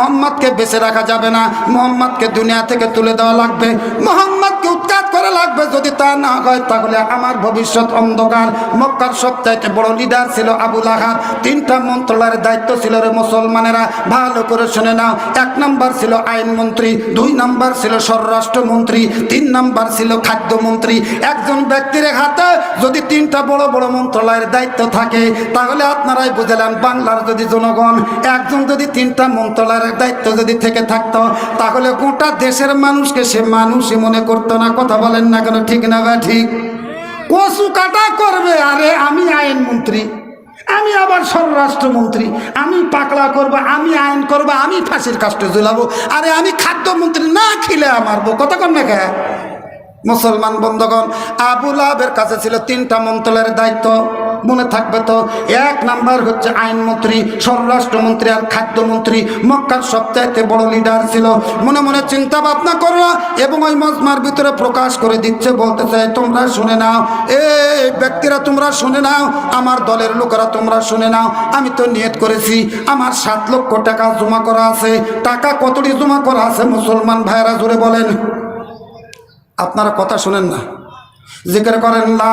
মোহাম্মদকে বেঁচে রাখা যাবে না, মোহাম্মদকে দুনিয়া থেকে তুলে দেওয়া লাগবে, মোহাম্মদকে উৎখাত করা লাগবে। যদি তা না হয়, তাহলে আমার ভবিষ্যৎ অন্ধকার। মক্কার সবচাইতে বড় লিডার ছিল আবুল আহাব। তিনটা মন্ত্রণালয়ের দায়িত্ব ছিল রে মুসলমানেরা, ভালো করে শুনে নাও। এক নাম্বার ছিল আইনমন্ত্রী দুই নাম্বার ছিল স্বরাষ্ট্রমন্ত্রী, তিন নাম্বার ছিল খাদ্যমন্ত্রী। একজন ব্যক্তির হাতে যদি তিনটা বড় বড় মন্ত্রণালয়ের দায়িত্ব থাকে, তাহলে আপনারাই বুঝলেন বাংলার যদি জনগণ, একজন যদি তিনটা মন্ত্রণালয়ের দায়িত্ব যদি থেকে থাকতো, তাহলে গোটা দেশের মানুষকে সে মানুষই মনে করতো না। কথা বলেন না কেন, ঠিক না বা ঠিক। কচু কাটা করবে, আরে আমি আইন মন্ত্রী, আমি আবার স্বরাষ্ট্রমন্ত্রী, আমি পাকলা করব, আমি আইন করব, আমি ফাঁসির কাষ্টে ঝুলাবো, আরে আমি খাদ্যমন্ত্রী না খেলে খিলে আমারবো কতক্ষণ না মুসলমান বন্ধগণ আবুল আবের কাছে ছিল তিনটা মন্ত্রণালয়ের দায়িত্ব। মনে থাকবে তো? এক নাম্বার হচ্ছে আইনমন্ত্রী, স্বরাষ্ট্রমন্ত্রী আর খাদ্যমন্ত্রী। মক্কার সবচাইতে বড় লিডার ছিল। মনে মনে চিন্তা ভাবনা করল এবং ওই মজমার ভিতরে প্রকাশ করে দিচ্ছে বলতে চাই তোমরা শুনে নাও। এ ব্যক্তিরা তোমরা শুনে নাও। আমার দলের লোকেরা তোমরা শুনে নাও। আমি তো নিয়ত করেছি। আমার সাত লক্ষ টাকা জমা করা আছে। টাকা কতটি জমা করা আছে, মুসলমান ভাইয়েরা জুড়ে বলেন। আপনারা কথা শুনেন না। জিজ্ঞেস করেন, লা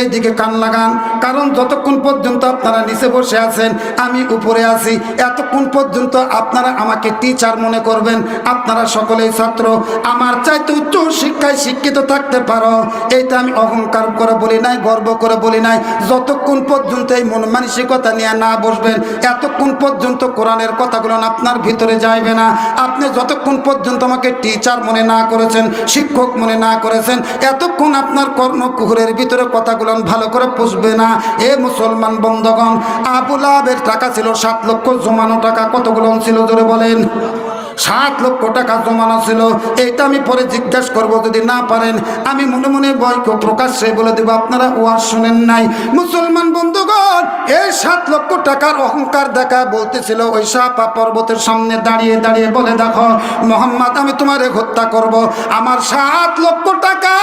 এইদিকে কান লাগান কারণ যতক্ষণ পর্যন্ত আপনারা নিচে বসে আছেন, আমি উপরে আছি। এতক্ষণ পর্যন্ত আপনারা আমাকে টিচার মনে করবেন। আপনারা সকলেই ছাত্র। আমার চাইতে উচ্চ শিক্ষায় শিক্ষিত থাকতে পারো। এইটা আমি অহংকার করে বলি নাই, গর্ব করে বলি নাই। যতক্ষণ পর্যন্ত এই মন মানসিকতা নিয়ে না বসবেন, এতক্ষণ পর্যন্ত কোরআনের কথাগুলো আপনার ভিতরে যাইবে না। আপনি যতক্ষণ পর্যন্ত আমাকে টিচার মনে না করেছেন, শিক্ষক মনে না করেছেন, এতক্ষণ আপনার কর্ণকুহুরের ভিতরে কথাগুলো ভালো করে পুষবে না। এ মুসলমান বন্ধগণ আবুল আবের টাকা ছিল সাত লক্ষ, জমানো টাকা কতগুলো ছিল জোরে বলেন। সাত লক্ষ টাকা জমানো ছিল। এইটা আমি পরে জিজ্ঞাসা করব, যদি না পারেন। আমি মনে মনে বয়কে প্রকাশ্যে বলে দেবো, আপনারা ওয়াজ শুনেন নাই। মুসলমান বন্ধুগণ, এই সাত লক্ষ টাকার অহংকার দেখা বলতেছিল, ওই সাপা পর্বতের সামনে দাঁড়িয়ে দাঁড়িয়ে বলে, দেখো, মোহাম্মদ, আমি তোমারে হত্যা করব। আমার সাত লক্ষ টাকা,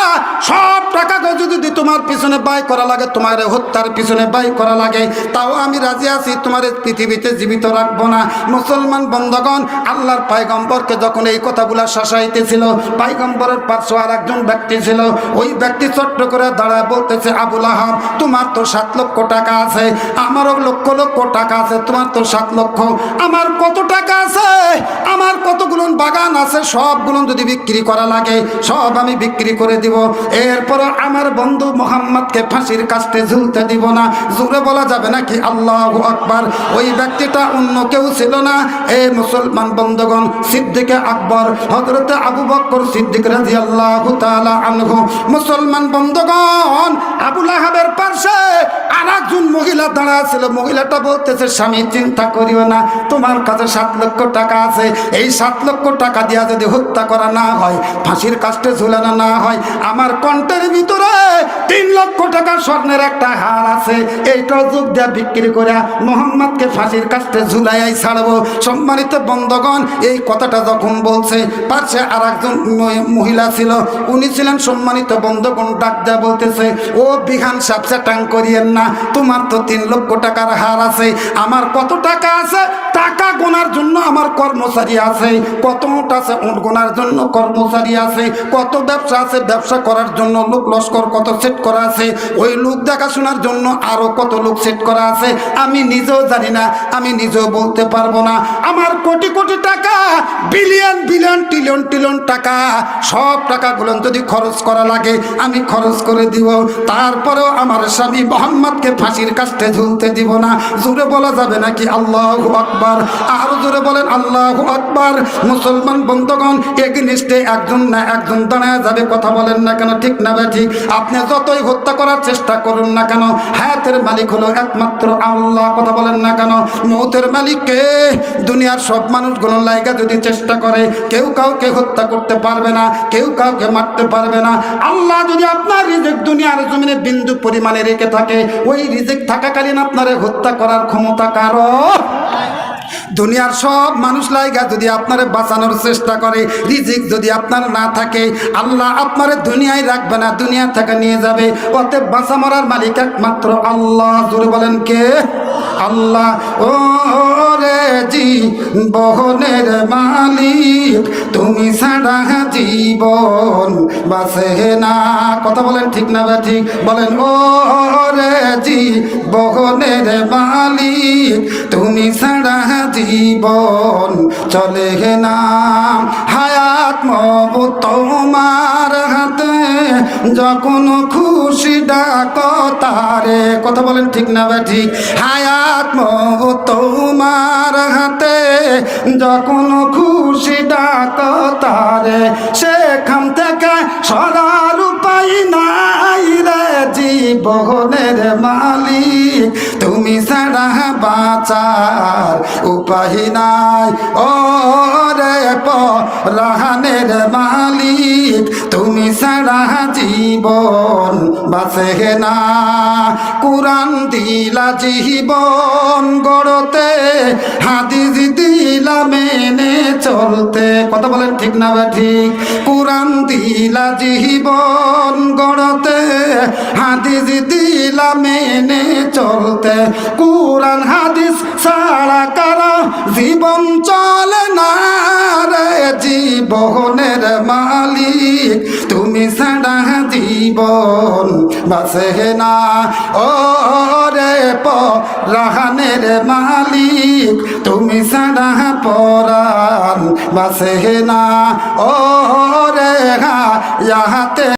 সব টাকাকে যদি তোমার পিছনে বাই করা লাগে, তোমার হত্যার পিছনে বাই করা লাগে। তাও আমি রাজি আছি, তোমার পৃথিবীতে জীবিত রাখব না। মুসলমান বন্ধগণ, আল্লাহর পায়গম্বরকে যখন এই কথাগুলা শাসাইতেছিল পায়গম্বরের পার্শ্ব আর একজন ব্যক্তি ছিল। ওই ব্যক্তি ছোট্ট করে দাঁড়ায় বলতেছে, আবুল আহাব, তোমার তো সাত লক্ষ টাকা আছে, আমারও লক্ষ লক্ষ টাকা আছে, তোমার তো সাত লক্ষ। আমার কত টাকা আছে? আমার কতগুলো বাগান আছে? সবগুলো যদি বিক্রি করা লাগে, সব আমি বিক্রি করে দিব। এরপর আমার বন্ধু মোহাম্মদকে ফাঁসির কাস্তে ঝুলতে দিব না। জোরে বলা যাবে নাকি? আল্লাহ আকবার। ওই ব্যক্তিটা অন্য কেউ ছিল না। এই মুসলমান বন্ধগণ সিদ্দিকে আকবর হজরতে আবু বক্কর সিদ্দিক রাজি আল্লাহ আনহু। মুসলমান বন্ধগণ আবুল আহাবের পাশে আর একজন মহিলা দাঁড়া ছিল। মহিলাটা বলতেছে, স্বামী, চিন্তা করিও না, তোমার কাছে সাত লক্ষ টাকা আছে। এই সাত লক্ষ টাকা দিয়া যদি হত্যা করা না হয়, ফাঁসির কাস্টে ঝুলানো না হয়, আমার কণ্ঠের ভিতরে লক্ষ টাকা স্বর্ণের একটা হার আছে। এইটাও যোগ দেয়া বিক্রি করে মোহাম্মদকে ফাঁসির কাস্টে ঝুলাইয়াই ছাড়বো। সম্মানিত বন্ধগণ, এই কথাটা যখন বলছে, পাশে আর একজন মহিলা ছিল, উনি ছিলেন সম্মানিত বন্ধগণ, ডাক দেয়া বলতেছে, ও বিহান সাপসা টাং করিয়েন না, তোমার তো তিন লক্ষ টাকার হার আছে। আমার কত টাকা আছে? টাকা গোনার জন্য আমার কর্মচারী আছে। কত উট আছে? উট গোনার জন্য কর্মচারী আছে। কত ব্যবসা আছে? ব্যবসা করার জন্য লোক লস্কর কত সেট করা আছে। ওই লোক দেখাশোনার জন্য আরও কত লোক সেট করা আছে, আমি নিজেও জানি না, আমি নিজেও বলতে পারব না। আমার কোটি কোটি টাকা বিলিয়ন বিলিয়ন ট্রিলিয়ন ট্রিলিয়ন টাকা, সব টাকাগুলো যদি খরচ করা লাগে, আমি খরচ করে দিব। তারপরেও আমার স্বামী মোহাম্মদকে ফাঁসির কাছে ঝুলতে দিব না। জোরে বলা যাবে নাকি আল্লাহ আকবার? আরও জোরে বলেন, আল্লাহ আকবার। মুসলমান বন্ধুগণ এগনিস্টে একজন না একজন দাঁড়ায় যাবে, কথা বলেন না কেন, ঠিক না ঠিক? আপনি যতই হত্যা করার চেষ্টা করুন না কেন? হায়াতের মালিক হলো একমাত্র আল্লাহ। কথা বলেন না কেন? মৌতের মালিককে দুনিয়ার সব মানুষগুলো লাইগা যদি চেষ্টা করে, কেউ কাউকে হত্যা করতে পারবে না, কেউ কাউকে মারতে পারবে না। আল্লাহ যদি আপনার রিজেক দুনিয়ার জমিনে বিন্দু পরিমাণে রেখে থাকে, ওই রিজেক থাকাকালীন আপনারে হত্যা করার ক্ষমতা কারও? দুনিয়ার সব মানুষ লাইগা যদি আপনারে বাঁচানোর চেষ্টা করে, রিজিক যদি আপনার না থাকে, আল্লাহ আপনারে দুনিয়ায় রাখবে না, দুনিয়া থেকে নিয়ে যাবে। অতে বাঁচা মরার মালিক একমাত্র আল্লাহ। জোরে বলেন কে? আল্লাহ। ও রে জি বহনের মালিক। তুমি ছাড়া জীবন বাসে না। কথা বলেন ঠিক না বা ঠিক? বলেন, ও রে জি বহনের মালিক, তুমি ছাড়া জীবন চলে না। হায়াত মব তোমার হাতে, যখন খুশি ডাক তারে। কথা বলেন ঠিক না বা ঠিক? হায়াত মব তোমার হাতে, যখন খুশি ডাক তারে, সেখান থেকে সরার উপায় নাই রে জীবনের মালিক। তুমি ছাড়া বাঁচার উপায় নাই। ও রে রাহানের মালিক, তুমি ছাড়া জীবন বাঁচে না। কোরআন দিলা জীবন গড়তে, হাদিস দিলা মেনে চলতে। কথা বলেন ঠিক না বা ঠিক? কোরআন দিলা জীবন গড়তে, হাদিস দিলা মেনে চলতে। কোরআন, হাদিস সারা কারা জীবন চলে না রে। জীবনের মালিক তুমি ছাড়া জীবন বাসে না। ও রে প রাহানের মালিক, তুমি সারা পরাণ বাসে না। ও রে হা ইয়াহাতে